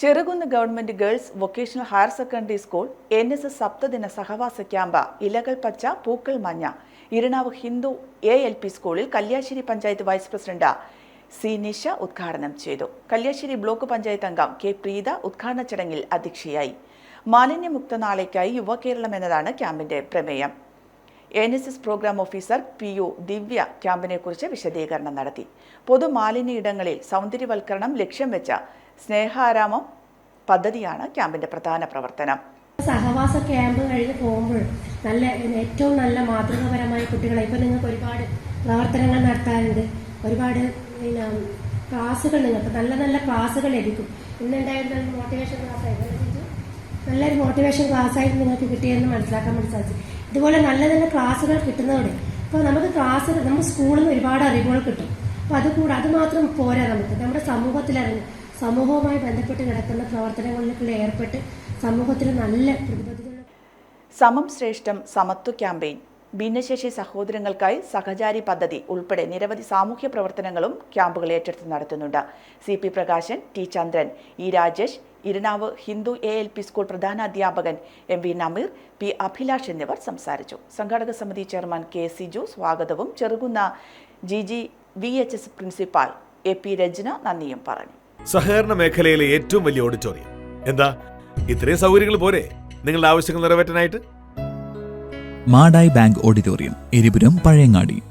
Cherukunnu government girls vocational higher secondary school N S S സപ്തദിന സഹവാസ camp ഇലകൾ പച്ച പൂക്കൾ മഞ്ഞ. Iranavu Hindu A L P സ്കൂളിൽ Kalliasseri panchayat vice president C Nisha ഉദ്ഘാടനം ചെയ്തു. കല്യാശ്ശേരി ബ്ലോക്ക് പഞ്ചായത്ത് അംഗം കെ പ്രീത ഉദ്ഘാടന ചടങ്ങിൽ അധ്യക്ഷയായി. മാലിന്യമുക്ത നാളേക്കായി യുവകേരളം എന്നതാണ് ക്യാമ്പിന്റെ പ്രമേയം. N S S programme officer P U Divya ക്യാമ്പിനെക്കുറിച്ച് വിശദീകരണം നടത്തി. പൊതുമാലിന്യയിടങ്ങളിൽ സൗന്ദര്യവൽക്കരണം ലക്ഷ്യം വെച്ച സ്നേഹാരാമം പദ്ധതിയാണ് ക്യാമ്പിന്റെ പ്രധാന പ്രവർത്തനം. സഹവാസ ക്യാമ്പ് കഴിഞ്ഞ് പോകുമ്പോൾ നല്ല ഏറ്റവും നല്ല മാതൃകാപരമായ കുട്ടികളെ ഇപ്പം നിങ്ങൾക്ക് ഒരുപാട് പ്രവർത്തനങ്ങൾ നടത്താറുണ്ട് ഒരുപാട് പിന്നെ ക്ലാസ്സുകൾ നിങ്ങൾക്ക് നല്ല നല്ല ക്ലാസ്സുകൾ ലഭിക്കും. ഇന്നുണ്ടായിരുന്ന മോട്ടിവേഷൻ ക്ലാസ് ആയിരുന്നു നല്ലൊരു മോട്ടിവേഷൻ ക്ലാസ് ആയിട്ട് നിങ്ങൾക്ക് കിട്ടിയെന്ന് മനസ്സിലാക്കാൻ വേണ്ടി സാധിച്ചു. ഇതുപോലെ നല്ല നല്ല ക്ലാസ്സുകൾ കിട്ടുന്നതോടെ ഇപ്പോൾ നമുക്ക് ക്ലാസ് നമ്മുടെ സ്കൂളിൽ നിന്ന് ഒരുപാട് അറിവുകൾ കിട്ടും. അപ്പോൾ അത് കൂടെ അത് മാത്രം പോരാ നമുക്ക്. നമ്മുടെ സമൂഹത്തിൽ അറിഞ്ഞ് സമൂഹവുമായി ബന്ധപ്പെട്ട് കിടക്കുന്ന പ്രവർത്തനങ്ങളിലൊക്കെ ഏർപ്പെട്ട് സമൂഹത്തിൽ നല്ല പ്രതിബദ്ധത സമം ശ്രേഷ്ഠം സമത്വ ക്യാമ്പയിൻ. ഭിന്നശേഷി സഹോദരങ്ങൾക്കായി സഹചാരി പദ്ധതി ഉൾപ്പെടെ നിരവധി സാമൂഹ്യ പ്രവർത്തനങ്ങളും ക്യാമ്പുകൾ ഏറ്റെടുത്ത് നടത്തുന്നുണ്ട്. C P Prakashan T Chandran E Rajesh Iranavu Hindu A L P school പ്രധാനാധ്യാപകൻ M V Nameer P Abhilash എന്നിവർ സംസാരിച്ചു. സംഘാടക സമിതി ചെയർമാൻ കെ സി ജു സ്വാഗതവും Cherukunnu G G V H S principal A P Rachana നന്ദിയും പറഞ്ഞു. സഹകരണ മേഖലയിലെ ഏറ്റവും വലിയ ഓഡിറ്റോറിയം. എന്താ? ഇത്രയും സൗകര്യങ്ങൾ പോരെ? നിങ്ങളുടെ ആവശ്യങ്ങൾ നിറവേറ്റാനായിട്ട്? Madayi bank auditorium Eripuram Pazhayangadi.